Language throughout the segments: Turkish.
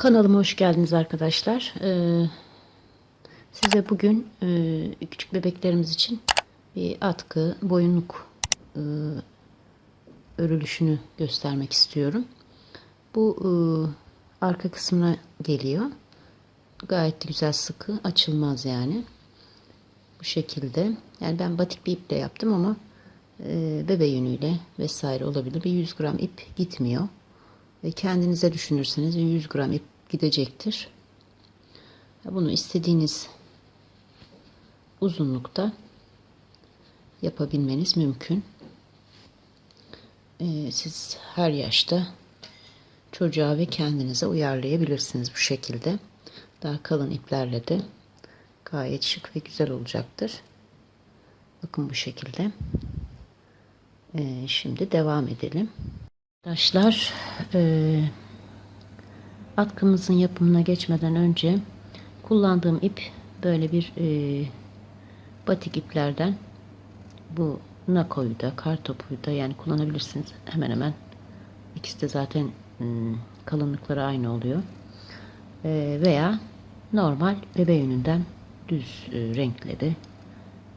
Kanalıma hoş geldiniz arkadaşlar. Ee, size bugün e, küçük bebeklerimiz için bir atkı, boyunluk e, örülüşünü göstermek istiyorum. Bu e, arka kısmına geliyor. Gayet güzel sıkı, açılmaz yani. Bu şekilde. Yani ben batik bir iple yaptım ama e, bebe yünüyle vesaire olabilir. Bir 100 gram ip gitmiyor. Kendinize düşünürseniz 100 gram ip gidecektir. Bunu istediğiniz uzunlukta yapabilmeniz mümkün. Ee, siz her yaşta çocuğa ve kendinize uyarlayabilirsiniz bu şekilde. Daha kalın iplerle de gayet şık ve güzel olacaktır. Bakın bu şekilde. Ee, şimdi devam edelim. Arkadaşlar e, atkımızın yapımına geçmeden önce kullandığım ip böyle bir e, batik iplerden bu nakoyu da kartopuyu da yani kullanabilirsiniz. Hemen hemen ikisi de zaten hmm, kalınlıkları aynı oluyor. E, veya normal bebe yününden düz e, renkle de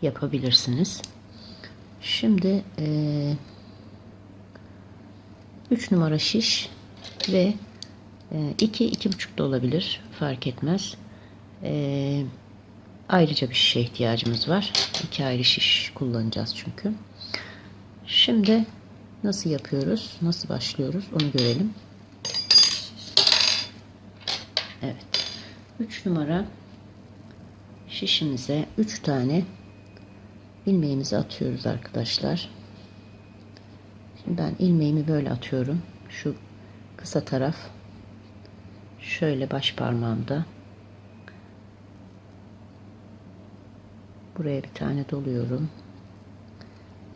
yapabilirsiniz. Şimdi eee 3 numara şiş ve 2 iki, 2,5 da olabilir fark etmez. E, ayrıca bir şişe ihtiyacımız var. İki ayrı şiş kullanacağız çünkü. Şimdi nasıl yapıyoruz? Nasıl başlıyoruz? Onu görelim. Evet. 3 numara şişimize 3 tane ilmeğimizi atıyoruz arkadaşlar. Şimdi ben ilmeğimi böyle atıyorum. Şu kısa taraf şöyle baş parmağımda buraya bir tane doluyorum.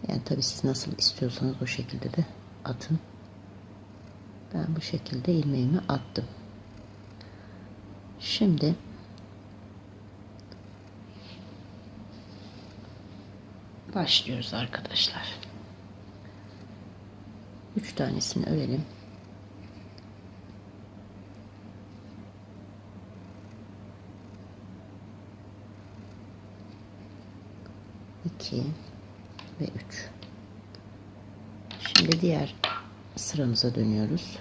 Yani tabi siz nasıl istiyorsanız o şekilde de atın. Ben bu şekilde ilmeğimi attım. Şimdi başlıyoruz arkadaşlar. 3 tanesini örelim. İki ve üç. Şimdi diğer sıramıza dönüyoruz.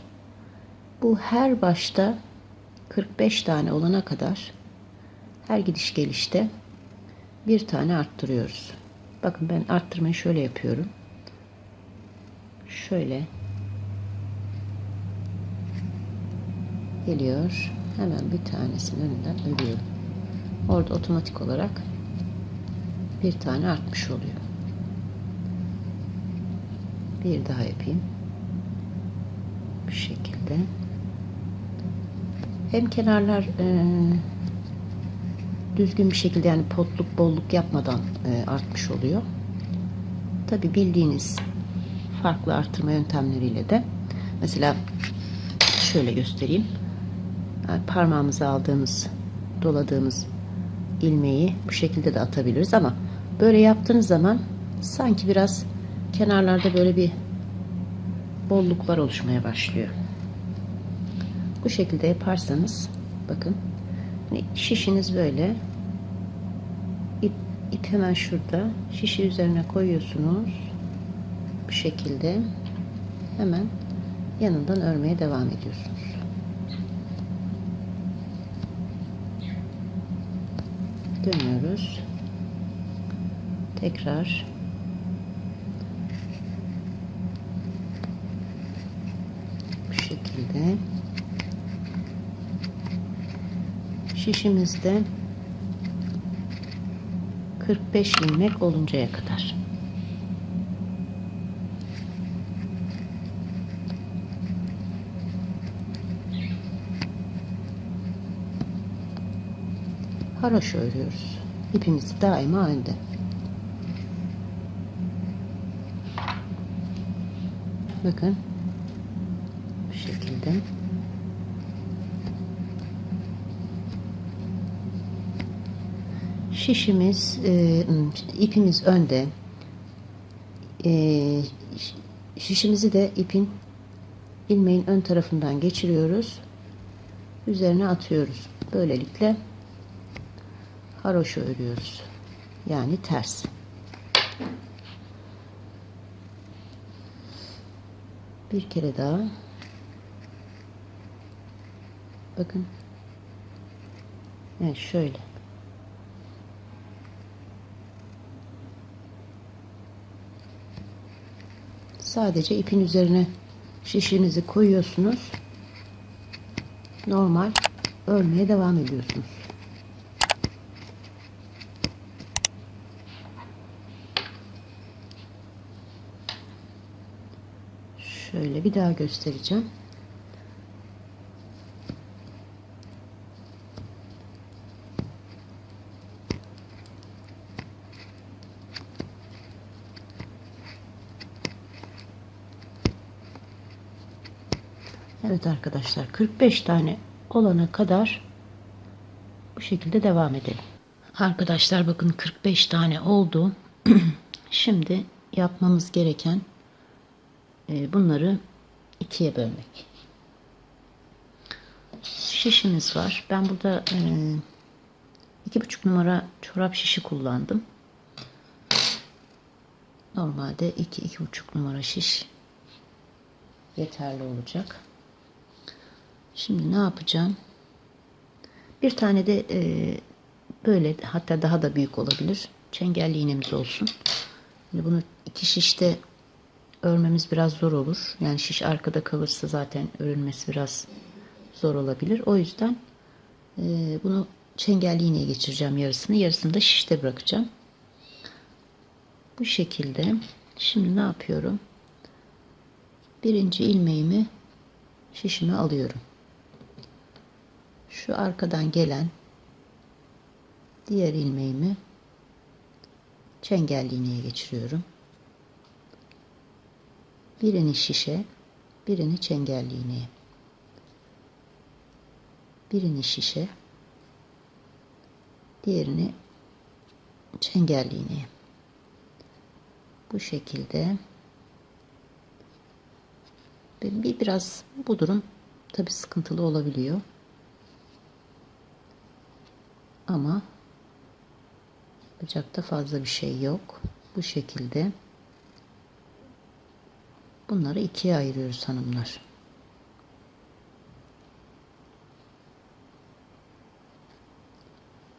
Bu her başta 45 tane olana kadar her gidiş gelişte bir tane arttırıyoruz. Bakın ben arttırmayı şöyle yapıyorum şöyle geliyor. Hemen bir tanesinin önünden örüyorum. Orada otomatik olarak bir tane artmış oluyor. Bir daha yapayım. Bu şekilde. Hem kenarlar e, düzgün bir şekilde yani potluk bolluk yapmadan e, artmış oluyor. Tabi bildiğiniz farklı artırma yöntemleriyle de mesela şöyle göstereyim. Yani parmağımıza aldığımız, doladığımız ilmeği bu şekilde de atabiliriz ama böyle yaptığınız zaman sanki biraz kenarlarda böyle bir bolluklar oluşmaya başlıyor. Bu şekilde yaparsanız bakın hani şişiniz böyle ip, ip hemen şurada şişi üzerine koyuyorsunuz bu şekilde hemen yanından örmeye devam ediyorsunuz. Dönüyoruz. Tekrar bu şekilde şişimizde 45 ilmek oluncaya kadar haroşa örüyoruz. İpimizi daima önde. Bakın bu şekilde şişimiz e, ipimiz önde e, şişimizi de ipin ilmeğin ön tarafından geçiriyoruz üzerine atıyoruz. Böylelikle haroşa örüyoruz. Yani ters. Bir kere daha. Bakın. Evet şöyle. Sadece ipin üzerine şişinizi koyuyorsunuz. Normal örmeye devam ediyorsunuz. Şöyle bir daha göstereceğim. Evet arkadaşlar 45 tane olana kadar bu şekilde devam edelim. Arkadaşlar bakın 45 tane oldu. Şimdi yapmamız gereken e, bunları ikiye bölmek. Şişimiz var. Ben burada e, iki buçuk numara çorap şişi kullandım. Normalde iki iki buçuk numara şiş yeterli olacak. Şimdi ne yapacağım? Bir tane de e, böyle hatta daha da büyük olabilir. Çengelli iğnemiz olsun. Şimdi bunu iki şişte örmemiz biraz zor olur. Yani şiş arkada kalırsa zaten örülmesi biraz zor olabilir. O yüzden e, bunu çengelli iğneye geçireceğim yarısını. Yarısını da şişte bırakacağım. Bu şekilde. Şimdi ne yapıyorum? Birinci ilmeğimi şişime alıyorum. Şu arkadan gelen diğer ilmeğimi çengelli iğneye geçiriyorum. Birini şişe, birini çengelli iğneye. Birini şişe, diğerini çengelli iğneye. Bu şekilde bir biraz bu durum tabi sıkıntılı olabiliyor. Ama bacakta fazla bir şey yok. Bu şekilde bunları ikiye ayırıyoruz hanımlar.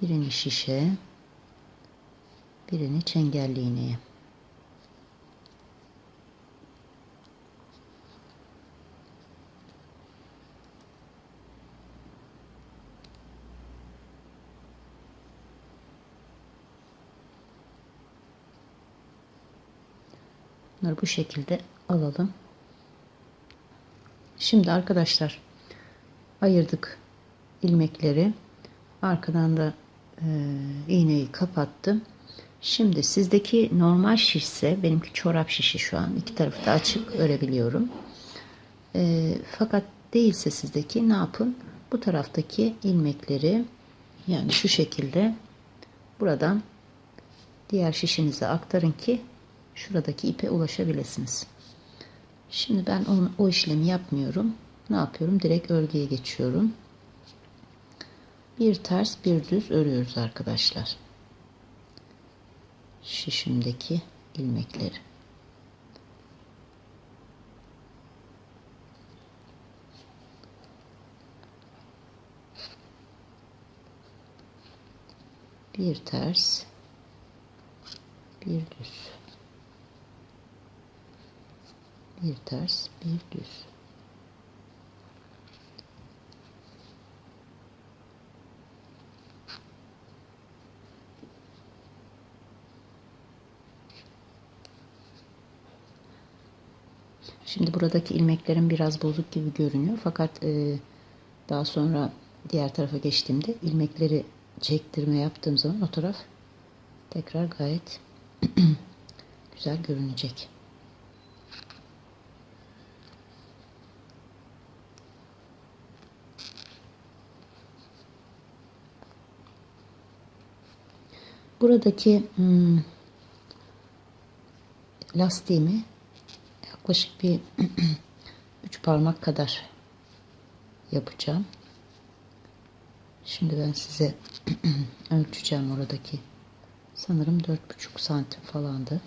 Birini şişe, birini çengelli iğneye. Bunları bu şekilde alalım. Şimdi arkadaşlar ayırdık ilmekleri. Arkadan da e, iğneyi kapattım. Şimdi sizdeki normal şişse benimki çorap şişi şu an iki tarafı da açık örebiliyorum. E, fakat değilse sizdeki ne yapın? Bu taraftaki ilmekleri yani şu şekilde buradan diğer şişinize aktarın ki şuradaki ipe ulaşabilirsiniz. Şimdi ben onu, o işlemi yapmıyorum. Ne yapıyorum? Direkt örgüye geçiyorum. Bir ters bir düz örüyoruz arkadaşlar. Şişimdeki ilmekleri. Bir ters bir düz. Bir ters bir düz Şimdi buradaki ilmeklerim biraz bozuk gibi görünüyor. Fakat e, daha sonra diğer tarafa geçtiğimde ilmekleri çektirme yaptığım zaman o taraf tekrar gayet güzel görünecek. Buradaki hmm, lastiğimi yaklaşık bir üç parmak kadar yapacağım. Şimdi ben size ölçeceğim oradaki. Sanırım 4,5 santim falandı.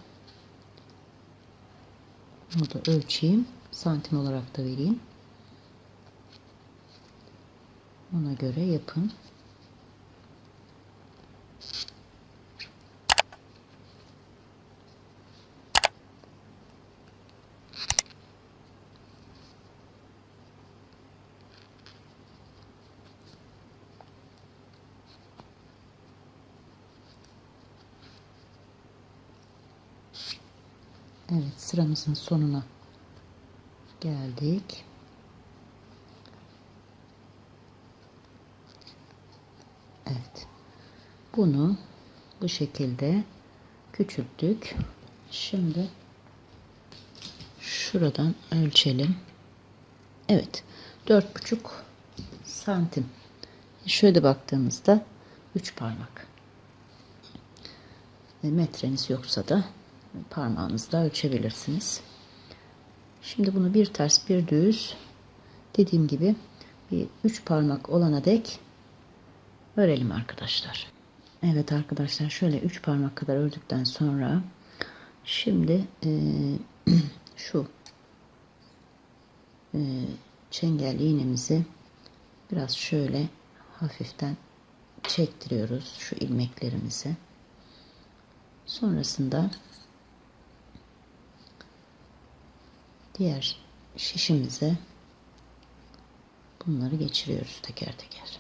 Bunu da ölçeyim. Santim olarak da vereyim. Ona göre yapın. Evet sıramızın sonuna geldik. Evet. Bunu bu şekilde küçülttük. Şimdi şuradan ölçelim. Evet. 4,5 santim. Şöyle baktığımızda 3 parmak. E, Metreniz yoksa da parmağınızla ölçebilirsiniz. Şimdi bunu bir ters bir düz dediğim gibi bir üç parmak olana dek örelim arkadaşlar. Evet arkadaşlar şöyle üç parmak kadar ördükten sonra şimdi e, şu e, çengel iğnemizi biraz şöyle hafiften çektiriyoruz şu ilmeklerimizi. Sonrasında diğer şişimize bunları geçiriyoruz teker teker.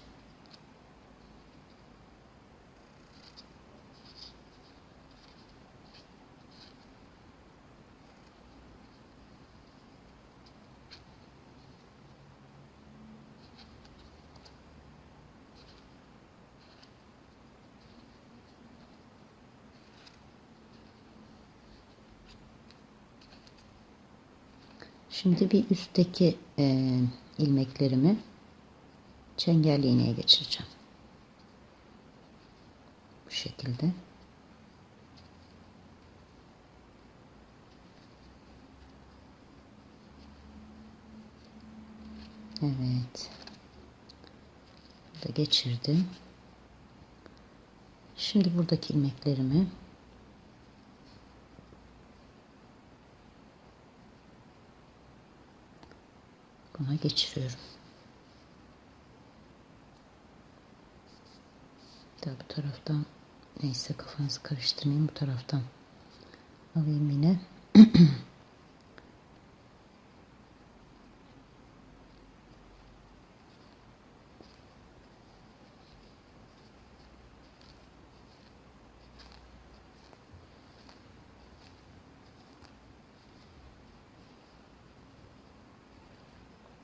Şimdi bir üstteki e, ilmeklerimi çengel iğneye geçireceğim. Bu şekilde. Evet. Burada geçirdim. Şimdi buradaki ilmeklerimi buna geçiriyorum. Daha bu taraftan neyse kafanızı karıştırmayın bu taraftan alayım yine.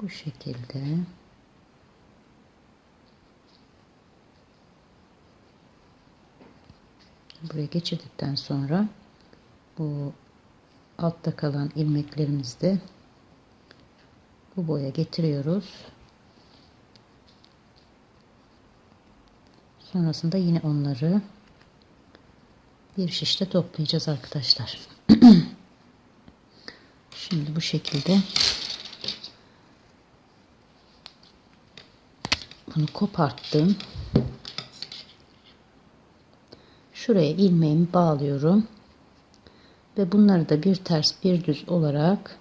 Bu şekilde buraya geçirdikten sonra bu altta kalan ilmeklerimizi de bu boya getiriyoruz. Sonrasında yine onları bir şişte toplayacağız arkadaşlar. Şimdi bu şekilde bunu koparttım. Şuraya ilmeğimi bağlıyorum. Ve bunları da bir ters bir düz olarak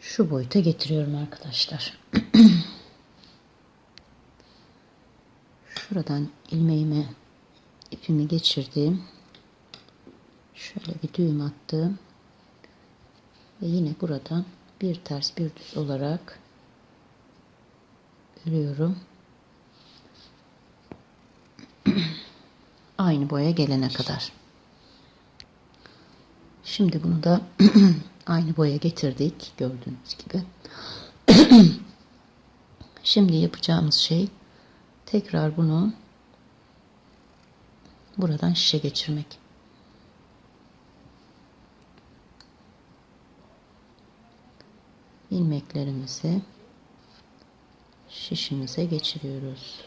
şu boyuta getiriyorum arkadaşlar. Şuradan ilmeğime ipimi geçirdim. Şöyle bir düğüm attım. Ve yine buradan bir ters bir düz olarak örüyorum. Aynı boya gelene kadar. Şimdi bunu da aynı boya getirdik gördüğünüz gibi. Şimdi yapacağımız şey tekrar bunu buradan şişe geçirmek. ilmeklerimizi şişimize geçiriyoruz.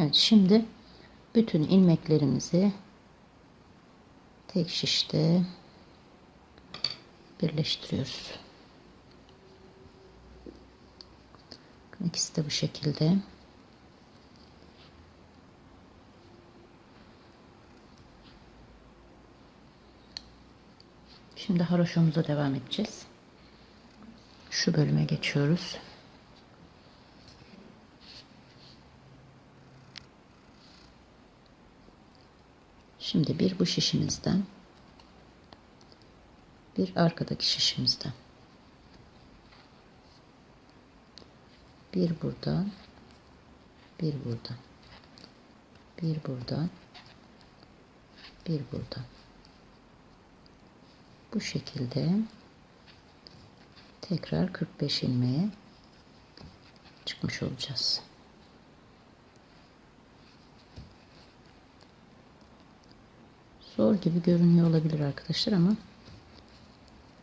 Evet şimdi bütün ilmeklerimizi tek şişte birleştiriyoruz. İkisi de bu şekilde. Şimdi haroşomuza devam edeceğiz. Şu bölüme geçiyoruz. Şimdi bir bu şişimizden bir arkadaki şişimizden. Bir buradan bir buradan. Bir buradan bir buradan. Bu şekilde tekrar 45 ilmeğe çıkmış olacağız. Zor gibi görünüyor olabilir arkadaşlar ama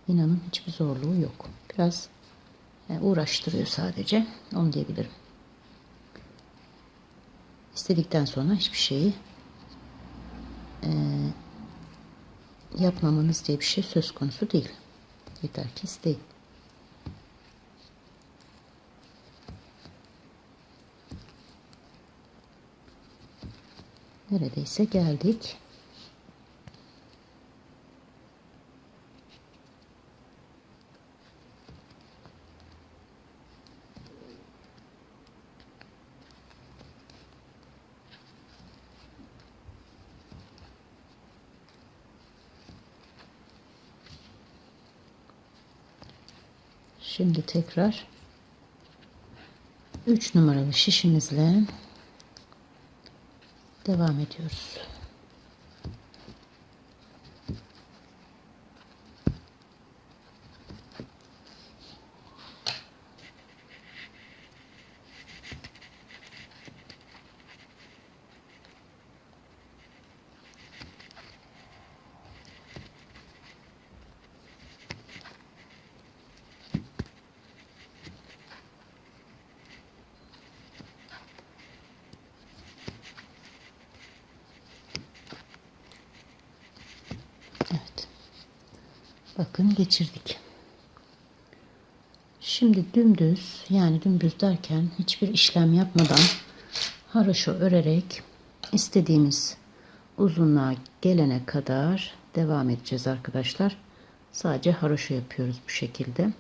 inanın hiçbir zorluğu yok. Biraz yani uğraştırıyor sadece. Onu diyebilirim. İstedikten sonra hiçbir şeyi e, yapmamanız diye bir şey söz konusu değil. Yeter ki isteyin. Neredeyse geldik. Şimdi tekrar 3 numaralı şişimizle devam ediyoruz. Evet. Bakın geçirdik. Şimdi dümdüz yani dümdüz derken hiçbir işlem yapmadan haroşo örerek istediğimiz uzunluğa gelene kadar devam edeceğiz arkadaşlar. Sadece haroşo yapıyoruz bu şekilde.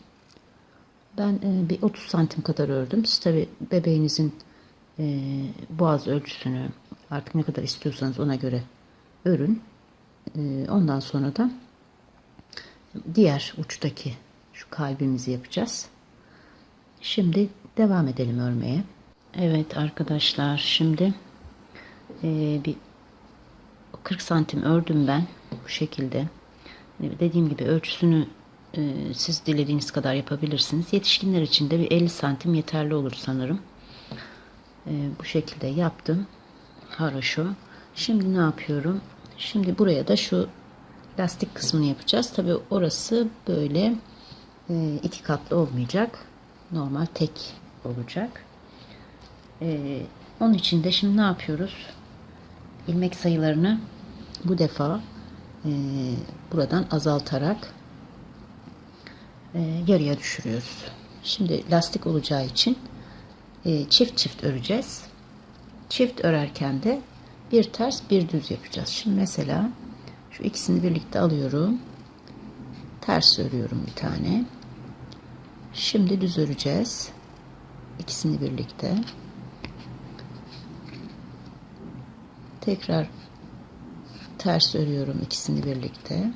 Ben e, bir 30 santim kadar ördüm. Siz tabi bebeğinizin e, boğaz ölçüsünü artık ne kadar istiyorsanız ona göre örün. E, ondan sonra da diğer uçtaki şu kalbimizi yapacağız. Şimdi devam edelim örmeye. Evet arkadaşlar şimdi e, bir 40 santim ördüm ben bu şekilde. Hani dediğim gibi ölçüsünü e, siz dilediğiniz kadar yapabilirsiniz. Yetişkinler için de bir 50 santim yeterli olur sanırım. E, bu şekilde yaptım. Haroşo. Şimdi ne yapıyorum? Şimdi buraya da şu lastik kısmını yapacağız. Tabi orası böyle e, iki katlı olmayacak. Normal tek olacak. E, onun için de şimdi ne yapıyoruz? İlmek sayılarını bu defa e, buradan azaltarak e, yarıya düşürüyoruz. Şimdi lastik olacağı için e, çift çift öreceğiz. Çift örerken de bir ters bir düz yapacağız. Şimdi mesela şu ikisini birlikte alıyorum. Ters örüyorum bir tane. Şimdi düz öreceğiz. İkisini birlikte. Tekrar ters örüyorum ikisini birlikte.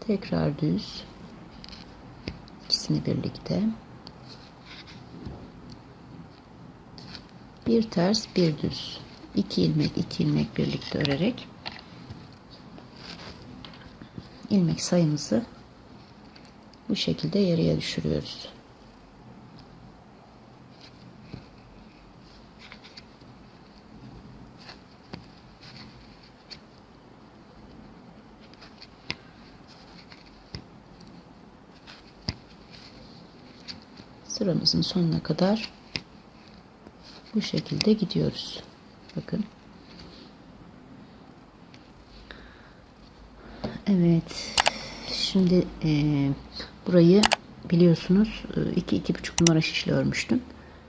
Tekrar düz. İkisini birlikte. Bir ters, bir düz. 2 ilmek, 2 ilmek birlikte örerek ilmek sayımızı bu şekilde yarıya düşürüyoruz. Sıramızın sonuna kadar bu şekilde gidiyoruz. Bakın. Evet. Şimdi e, burayı biliyorsunuz 2-2,5 numara şişle örmüştüm.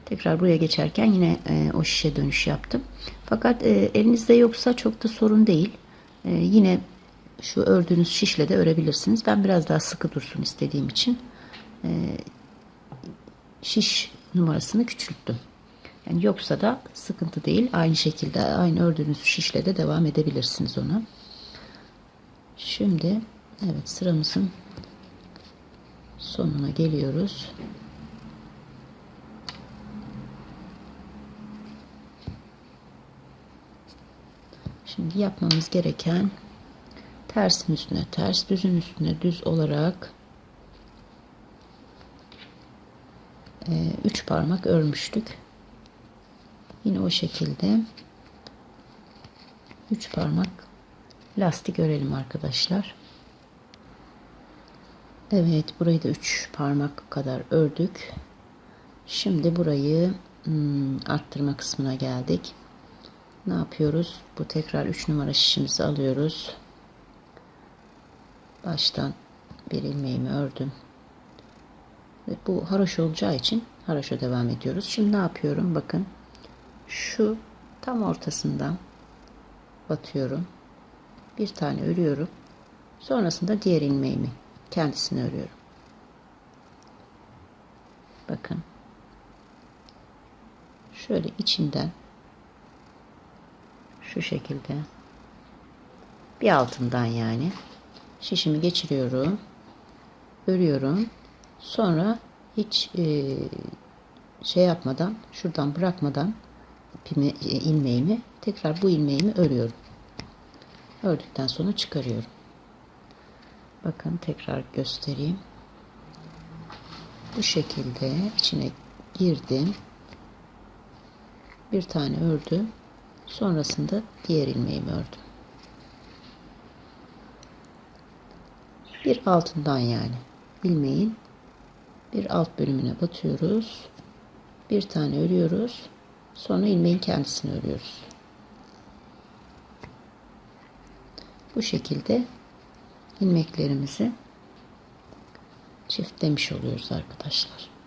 Tekrar buraya geçerken yine e, o şişe dönüş yaptım. Fakat e, elinizde yoksa çok da sorun değil. E, yine şu ördüğünüz şişle de örebilirsiniz. Ben biraz daha sıkı dursun istediğim için e, şiş numarasını küçülttüm. Yani yoksa da sıkıntı değil. Aynı şekilde aynı ördüğünüz şişle de devam edebilirsiniz ona. Şimdi evet sıramızın sonuna geliyoruz. Şimdi yapmamız gereken tersin üstüne ters, düzün üstüne düz olarak 3 parmak örmüştük. Yine o şekilde 3 parmak lastik örelim arkadaşlar. Evet burayı da 3 parmak kadar ördük. Şimdi burayı hmm, arttırma kısmına geldik. Ne yapıyoruz? Bu tekrar 3 numara şişimizi alıyoruz. Baştan bir ilmeğimi ördüm. Ve bu haroş olacağı için haroşa devam ediyoruz. Şimdi ne yapıyorum? Bakın şu tam ortasından batıyorum. Bir tane örüyorum. Sonrasında diğer ilmeğimi kendisini örüyorum. Bakın. Şöyle içinden şu şekilde bir altından yani şişimi geçiriyorum. Örüyorum. Sonra hiç e, şey yapmadan şuradan bırakmadan ipimi, e, ilmeğimi tekrar bu ilmeğimi örüyorum. Ördükten sonra çıkarıyorum. Bakın tekrar göstereyim. Bu şekilde içine girdim. Bir tane ördüm. Sonrasında diğer ilmeğimi ördüm. Bir altından yani ilmeğin bir alt bölümüne batıyoruz. Bir tane örüyoruz. Sonra ilmeğin kendisini örüyoruz. Bu şekilde ilmeklerimizi çiftlemiş oluyoruz arkadaşlar.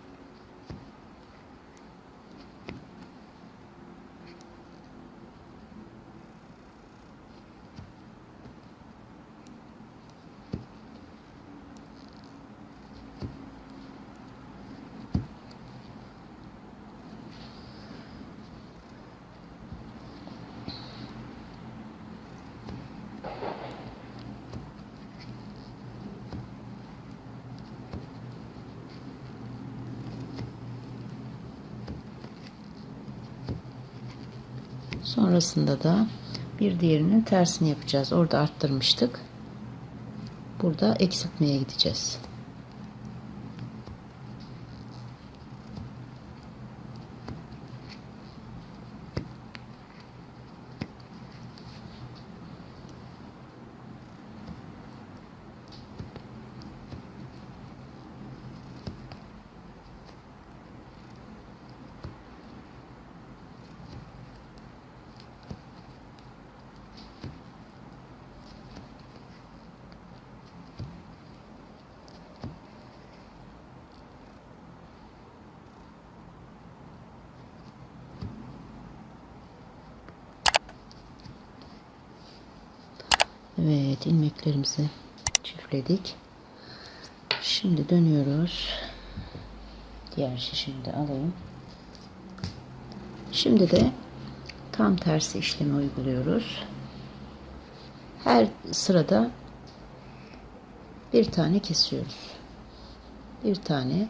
Sonrasında da bir diğerinin tersini yapacağız. Orada arttırmıştık. Burada eksiltmeye gideceğiz. Evet ilmeklerimizi çiftledik. Şimdi dönüyoruz. Diğer şişimi de alayım. Şimdi de tam tersi işlemi uyguluyoruz. Her sırada bir tane kesiyoruz. Bir tane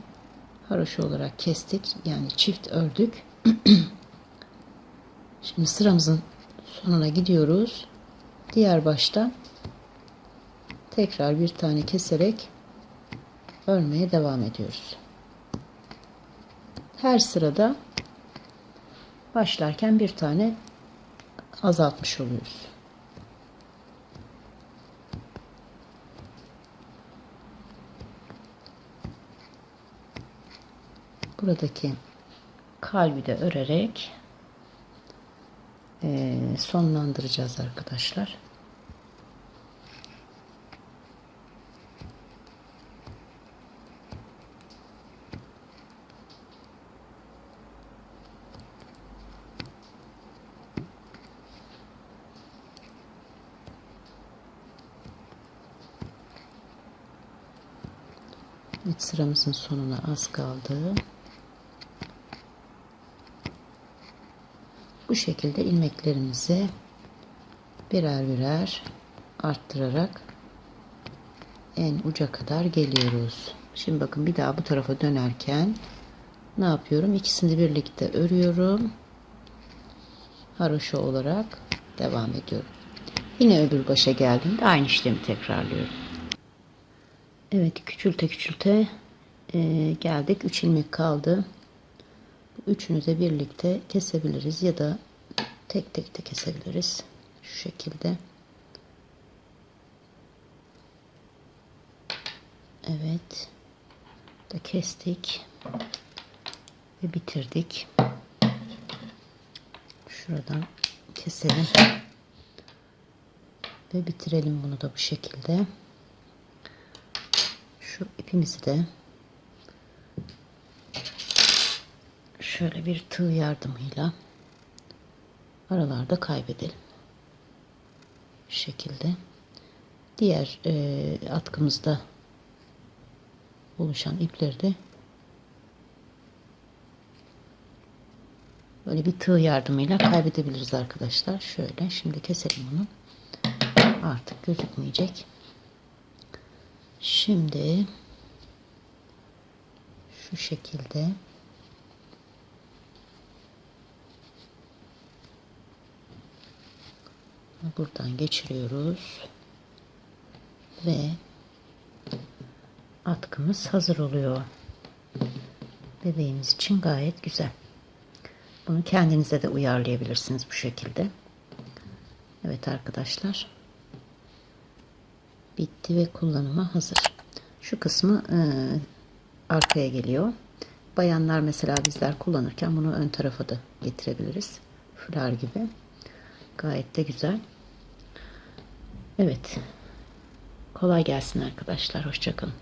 haroşa olarak kestik. Yani çift ördük. Şimdi sıramızın sonuna gidiyoruz diğer baştan tekrar bir tane keserek örmeye devam ediyoruz. Her sırada başlarken bir tane azaltmış oluyoruz. Buradaki kalbi de örerek sonlandıracağız arkadaşlar. Evet, sıramızın sonuna az kaldı. Bu şekilde ilmeklerimizi birer birer arttırarak en uca kadar geliyoruz. Şimdi bakın bir daha bu tarafa dönerken ne yapıyorum? İkisini birlikte örüyorum. Haroşa olarak devam ediyorum. Yine öbür başa geldiğimde aynı işlemi tekrarlıyorum. Evet küçülte küçülte e, geldik. 3 ilmek kaldı. Bu üçünü de birlikte kesebiliriz ya da tek tek de kesebiliriz. Şu şekilde. Evet. Da kestik. Ve bitirdik. Şuradan keselim. Ve bitirelim bunu da bu şekilde. Şu ipimizi de şöyle bir tığ yardımıyla aralarda kaybedelim. Şu şekilde. Diğer e, atkımızda oluşan ipleri de böyle bir tığ yardımıyla kaybedebiliriz arkadaşlar. Şöyle şimdi keselim bunu. Artık gözükmeyecek. Şimdi şu şekilde buradan geçiriyoruz ve atkımız hazır oluyor. Bebeğimiz için gayet güzel. Bunu kendinize de uyarlayabilirsiniz bu şekilde. Evet arkadaşlar. Bitti ve kullanıma hazır. Şu kısmı e, arkaya geliyor. Bayanlar mesela bizler kullanırken bunu ön tarafa da getirebiliriz. Fular gibi. Gayet de güzel. Evet. Kolay gelsin arkadaşlar. Hoşçakalın.